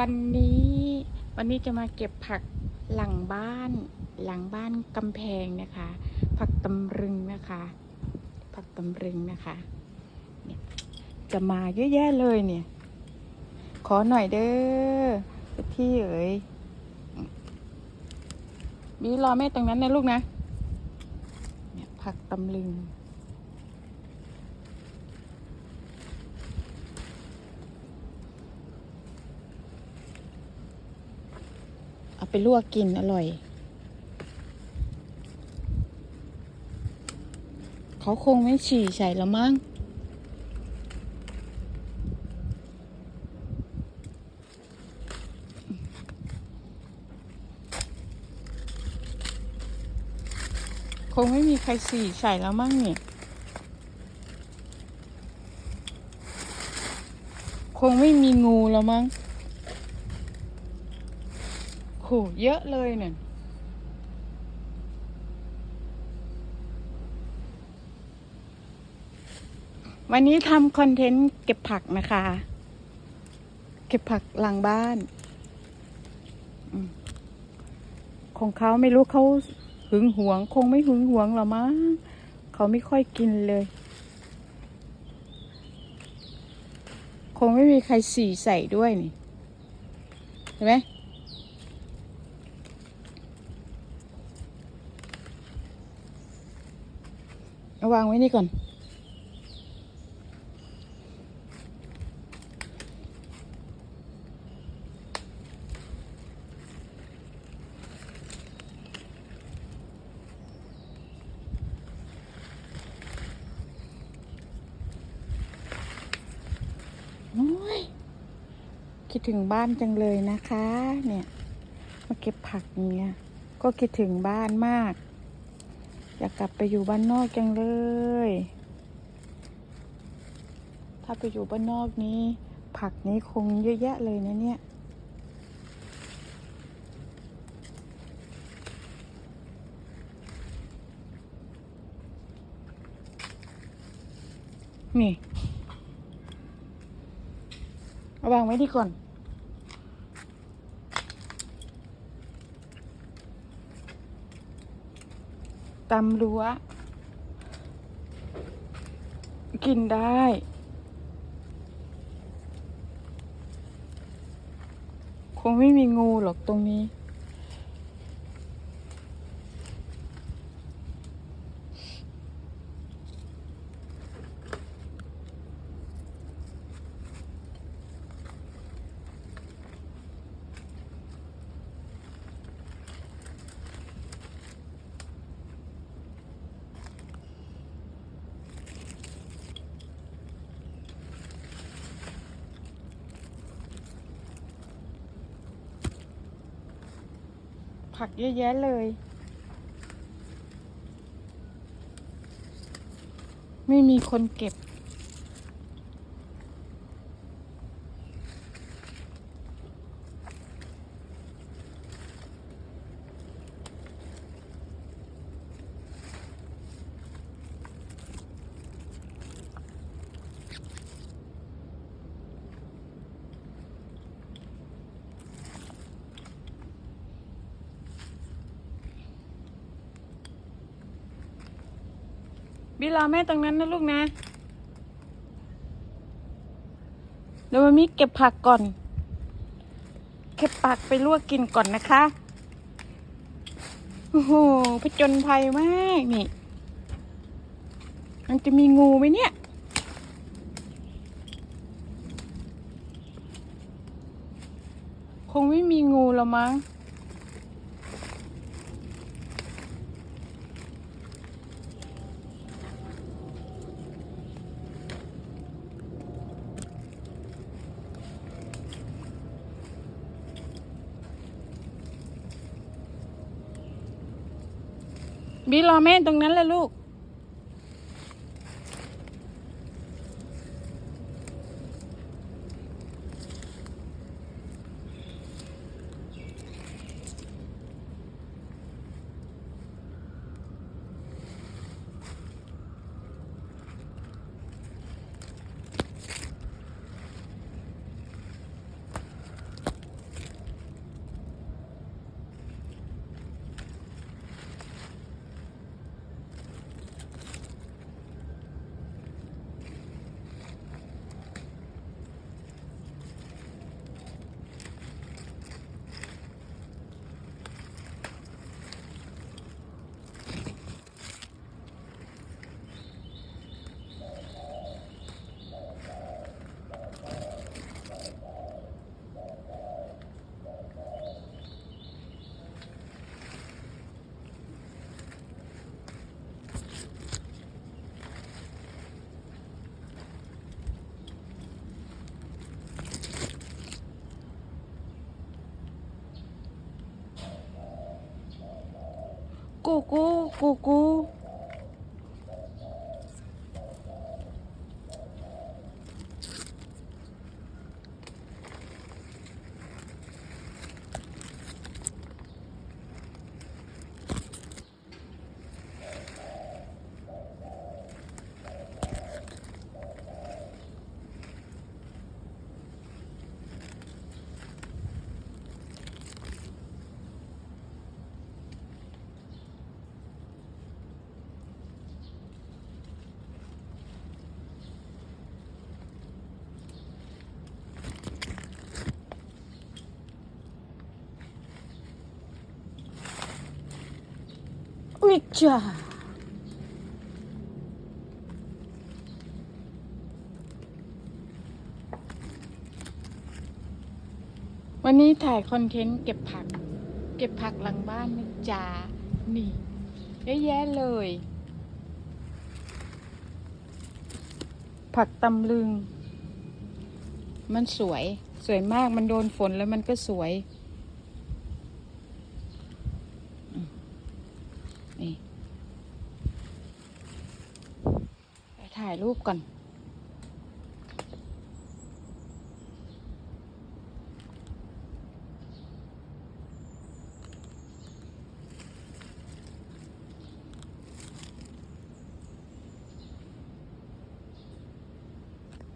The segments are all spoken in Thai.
วันนี้วันนี้จะมาเก็บผักหลังบ้าน หลังบ้านกำแพงนะคะ ผักตำรึงนะคะ ผักตำรึงนะคะเนี่ยจะมาเยอะแยะเลยเนี่ย ขอหน่อยเด้อพี่เอ๋ยบีรอแม่ตรงนั้นนะลูกนะเนี่ยผักตำลึง เอา ไปลวกกินอร่อย เขาคงไม่ฉี่ใส่แล้วมั้งคงไม่มีใครฉี่ใส่แล้วมั้งเนี่ย คงไม่มีงูแล้วมั้ง โหเยอะเลยเนี่ย วันนี้ทำคอนเทนต์เก็บผักนะคะ เก็บผักหลังบ้านอของเขาไม่รู้เขาหึงหวง คงไม่หึงหวงหรอมั้งเขาไม่ค่อยกินเลย คงไม่มีใครสีใส่ด้วยนี่ เห็นไหม เอาวางไว้นี่ก่อนโอ้ยคิดถึงบ้านจังเลยนะคะ เนี่ย มาเก็บผักเงี้ยก็คิดถึงบ้านมาก อยากกลับไปอยู่บ้านนอกจังเลย ถ้าไปอยู่บ้านนอกนี้ ผักนี้คงเยอะแยะเลยนะเนี่ย นี่ เอาวางไว้ดีก่อน ตำรั้ว กินได้ คงไม่มีงูหรอกตรงนี้ ผักเยอะแยะเลย ไม่มีคนเก็บ บิรอแม่ตรงนั้นนะลูกนะ เดี๋ยวมามีเก็บผักก่อน เก็บผักไปลวกกินก่อนนะคะ โอ้โหผจญภัยมากนี่ มันจะมีงูไหมเนี่ยคงไม่มีงูแล้วมั้ง บีรอแม่ตรงนั้นแหละลูก กูกู กูกูวิจ้าวันนี้ถ่ายคอนเทนต์เก็บผัก เก็บผักหลังบ้านนะจ๊ะนี่เยอะแยะเลย ผักตำลึง มันสวย สวยมากมันโดนฝนแล้วมันก็สวย นี่ไป ถ่ายรูปก่อน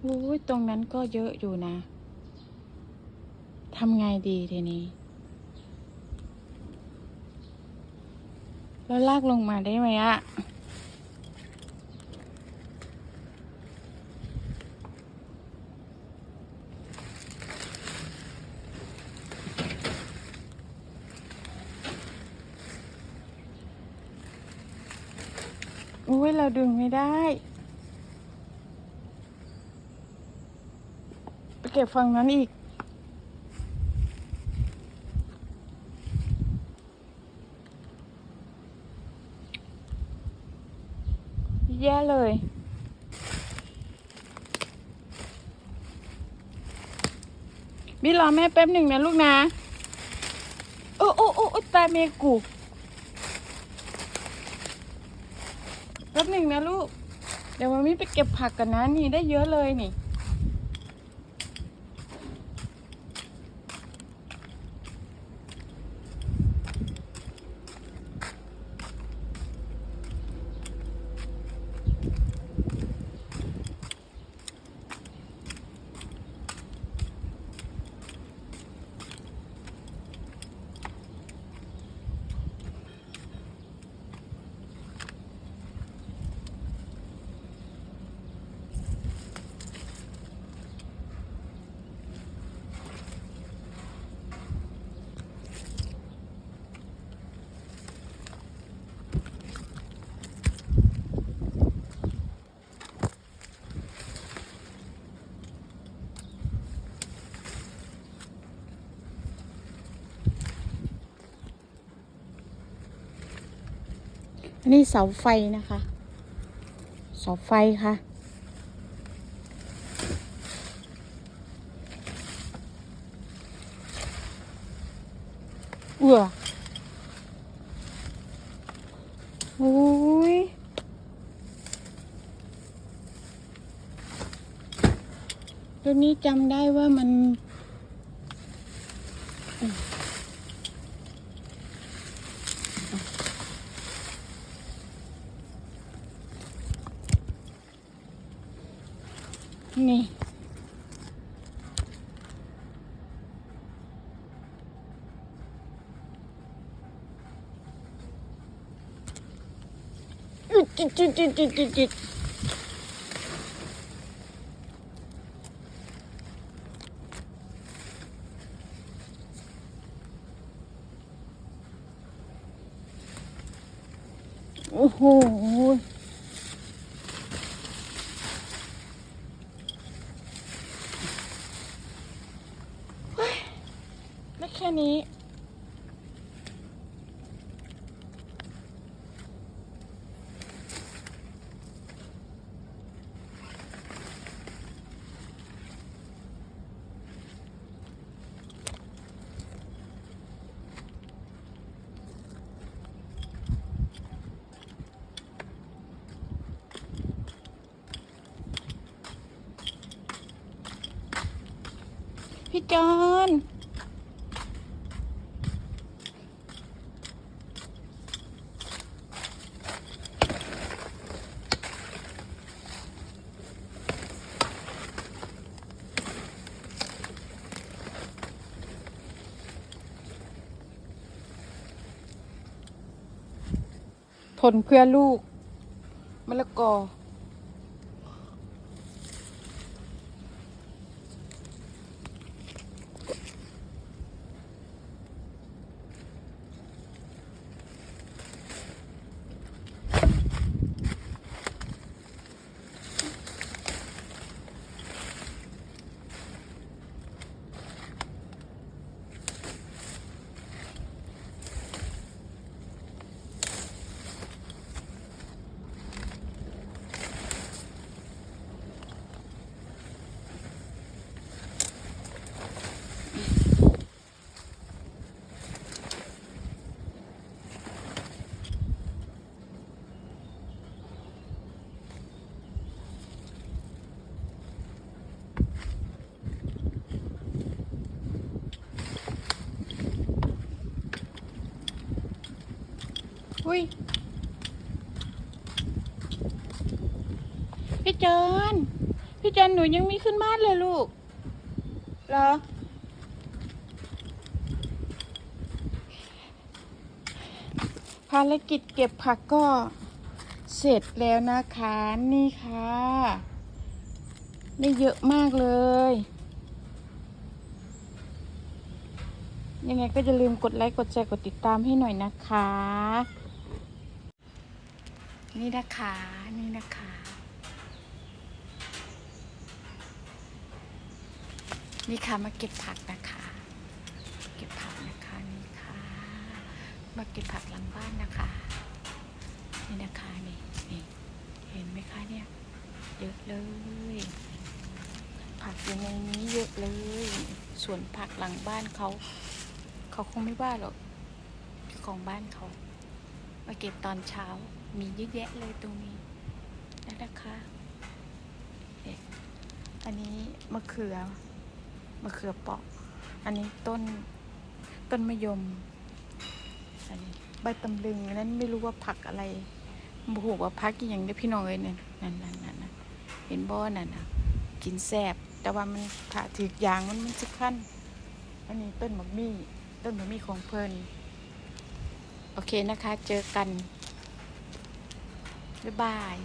โอ้ยตรงนั้นก็เยอะอยู่นะทำไงดีทีนี้ แล้วลากลงมาได้ไหมอะ โอ้ยเราดึงไม่ได้ ไปเก็บฝั่งนั้นอีก แย่เลยบิรอแม่แป๊บหนึ่งนะลูกนะ โอ้โอ้โอ้โอ้ตาเมกู แป๊บหนึ่งนะลูก เดี๋ยวมามีไปเก็บผักกันนะนี่ได้เยอะเลยนี่ อันนี้เสาไฟนะคะ เสาไฟค่ะ เอือโอ้ยตัวนี้จำได้ว่ามัน อึด จิดจิดจิดจิดจิดจิดโอ้โหได้แค่นี้ พี่จอนทนเพื่อลูกมะละกอ อุ้ยพี่เจนพี่เจนหนูยังไม่ขึ้นบ้านเลยลูก เหรอ ภารกิจเก็บผักก็เสร็จแล้วนะคะ นี่ค่ะ ได้เยอะมากเลย ยังไงก็อย่าลืมกดไลค์ กดแชร์ กดติดตามให้หน่อยนะคะ นี่นะคะ นี่นะคะ นี่ค่ะมาเก็บผักนะคะ เก็บผักนะคะนี่ค่ะมาเก็บผักหลังบ้านนะคะ นี่นะคะนี่นี่เห็นไหมคะเนี่ยเยอะเลย ผักอยู่ในนี้เยอะเลยส่วนผักหลังบ้านเขา เขาคงไม่ว่าหรอกของบ้านเขา มาเก็บตอนเช้า มีเยอะแยะเลยตรงนี้นั่นนะคะเอ๊ะอันนี้มะเขือมะเขือเปาะ อันนี้ต้นต้นมะยม อันนี้ใบตำลึงนั้นไม่รู้ว่าผักอะไรบหูว่าพักกินอย่างเด้พี่น้องเอ้ยนั่นนั่นนั่นนั่นนั่นเห็นบ่นั่นน่ะกินแซ่บแต่ว่ามันถ้าถือยางมันมันสิขั้น อันนี้ต้นมะมี่ ต้นมะมี่ของเพิ่นโอเคนะคะ เจอกัน บ๊ายบาย